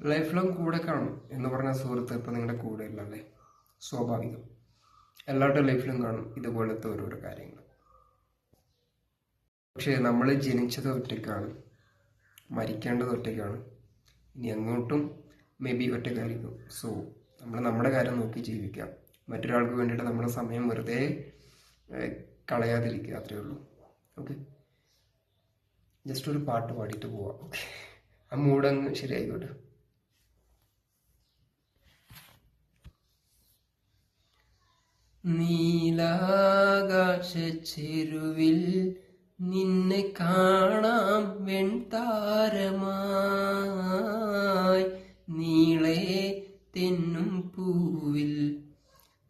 Life long കൂടെ കാണും എന്ന് പറഞ്ഞ സുഹൃത്ത് ഇപ്പം നിങ്ങളുടെ കൂടെ ഇല്ലല്ലേ സ്വാഭാവികം. എല്ലാവരുടെ ലൈഫിലും കാണും ഇതുപോലത്തെ ഓരോരോ കാര്യങ്ങൾ. പക്ഷേ നമ്മൾ ജനിച്ചത് ഒറ്റയ്ക്കാണ്. മരിക്കേണ്ടത് ഒറ്റയ്ക്കാണ്. ഇനി അങ്ങോട്ടും മേ ബി ഒറ്റയ്ക്കായിരിക്കും. സോ നമ്മൾ നമ്മുടെ കാര്യം നോക്കി ജീവിക്കാം. മറ്റൊരാൾക്ക് വേണ്ടിയിട്ട് നമ്മുടെ സമയം വെറുതെ കളയാതിരിക്കുക അത്രേ ഉള്ളൂ. ഓക്കെ ജസ്റ്റ് ഒരു പാട്ട് പാടിയിട്ട് പോവാം. ഓക്കെ ആ മൂടങ്ങ് ശരിയായിക്കോട്ടെ. നീലാകാശ ചെരുവിൽ നിന്നെ കാണാം വെൺതാരമായി. നീളെ തെന്നും പൂവിൽ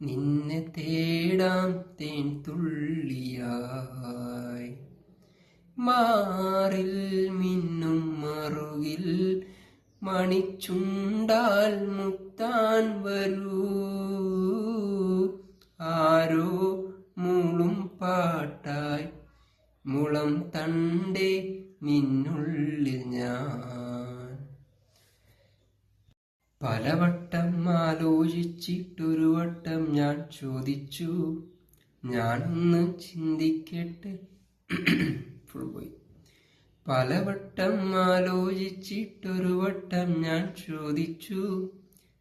നിന്നെ തേടാം തേൻ തുള്ളിയായി. മാറിൽ മിന്നും മറുകിൽ മണിച്ചുണ്ടാൽ മുത്താൻ വരൂ. ആരോ മൂളും പാട്ടായി. മുളം തണ്ടേ നിന്നുള്ളിൽ ഞാൻ. പലവട്ടം ആലോചിച്ചിട്ടൊരു വട്ടം ഞാൻ ചോദിച്ചു. ഞാനൊന്ന് ചിന്തിക്കട്ടെ. ഫുൾ പോയി പലവട്ടം ആലോചിച്ചിട്ടൊരു വട്ടം ഞാൻ ചോദിച്ചു.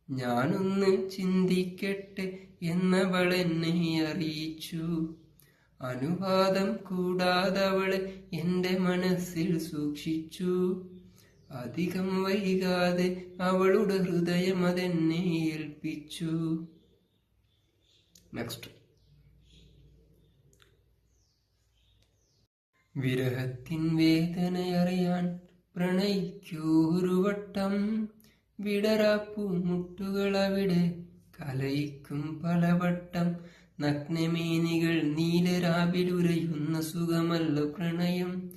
ഞാനൊന്ന് ചിന്തിക്കട്ടെ എന്നവൾ എന്നെ അറിയിച്ചു. അനുവാദം കൂടാതെ എന്റെ മനസ്സിൽ സൂക്ഷിച്ചു. അധികം വൈകാതെ അവളുടെ ഹൃദയം അതെന്നെ ഏൽപ്പിച്ചു. നെക്സ്റ്റ് വിരഹത്തിൻ വേദനയറിയാൻ പ്രണയിക്കൂ ഒരു വട്ടം. വിടരാപ്പൂ മുട്ടുകളവിടെ കലയിക്കും പലവട്ടം. നഗ്നമേനികൾ നീലരാവിലുരയുന്ന സുഖമല്ല പ്രണയം.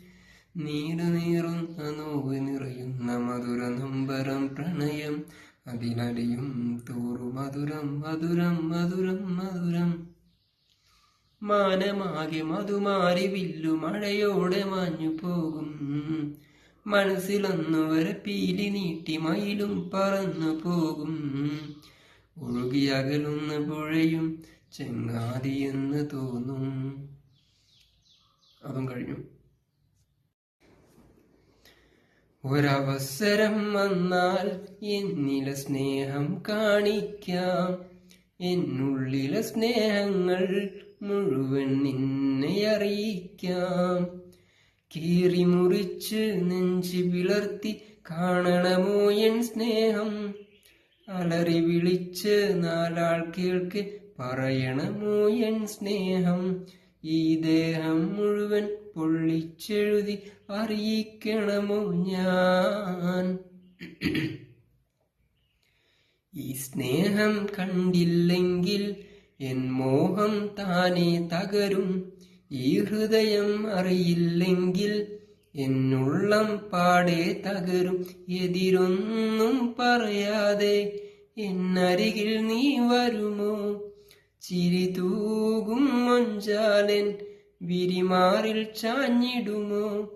നീരു നീറുന്ന നോവ് നിറയുന്ന മധുര നമ്പരം പ്രണയം. അതിനടിയും തോറു മധുരം മധുരം മധുരം മധുരം. മാനമാകെ മധുമാരി വില്ലു മഴയോടെ മാഞ്ഞു പോകും മനസ്സിലൊന്നു വരെ പീലി നീട്ടി മയിലും പറന്നു പോകും. ഒഴുകിയകലുന്ന പുഴയും ചെങ്ങാതിയെന്ന് തോന്നും. അതും കഴിഞ്ഞു. ഒരവസരം വന്നാൽ എന്നിലെ സ്നേഹം കാണിക്കാം. എന്നുള്ളിലെ സ്നേഹങ്ങൾ മുഴുവൻ നിന്നെ അറിയിക്കാം. കീറി മുറിച്ച് നെഞ്ചി വിളർത്തി കാണണമോ എൻ സ്നേഹം? അലറി വിളിച്ച് നാലാൾ കേൾക്ക് പറയണമോ എൻ സ്നേഹം? ഈ ദേഹം മുഴുവൻ പൊള്ളിച്ചെഴുതി അറിയിക്കണമോ ഞാൻ? ഈ സ്നേഹം കണ്ടില്ലെങ്കിൽ എൻ മോഹം താനെ തകരും. ഈ ഹൃദയം അറിയില്ലെങ്കിൽ എന്നുള്ളം പാടെ തകരും. എതിരൊന്നും പറയാതെ എന്നരികിൽ നീ വരുമോ? ചിരി തൂകും മൊഞ്ചാലൻ വിരിമാറിൽ ചാഞ്ഞിടുമോ?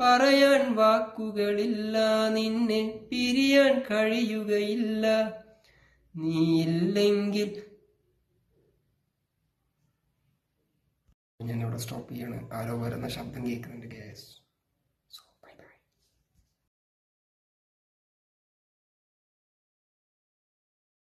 പറയാൻ വാക്കുകളില്ല നിന്നെ പിരിയാൻ കഴിയുകയില്ല. നീയില്ലെങ്കിൽ ഞാൻ ഇവിടെ സ്റ്റോപ്പ് ചെയ്യാണ്. ആരോ വരുന്ന ശബ്ദം കേൾക്കുന്നുണ്ട്.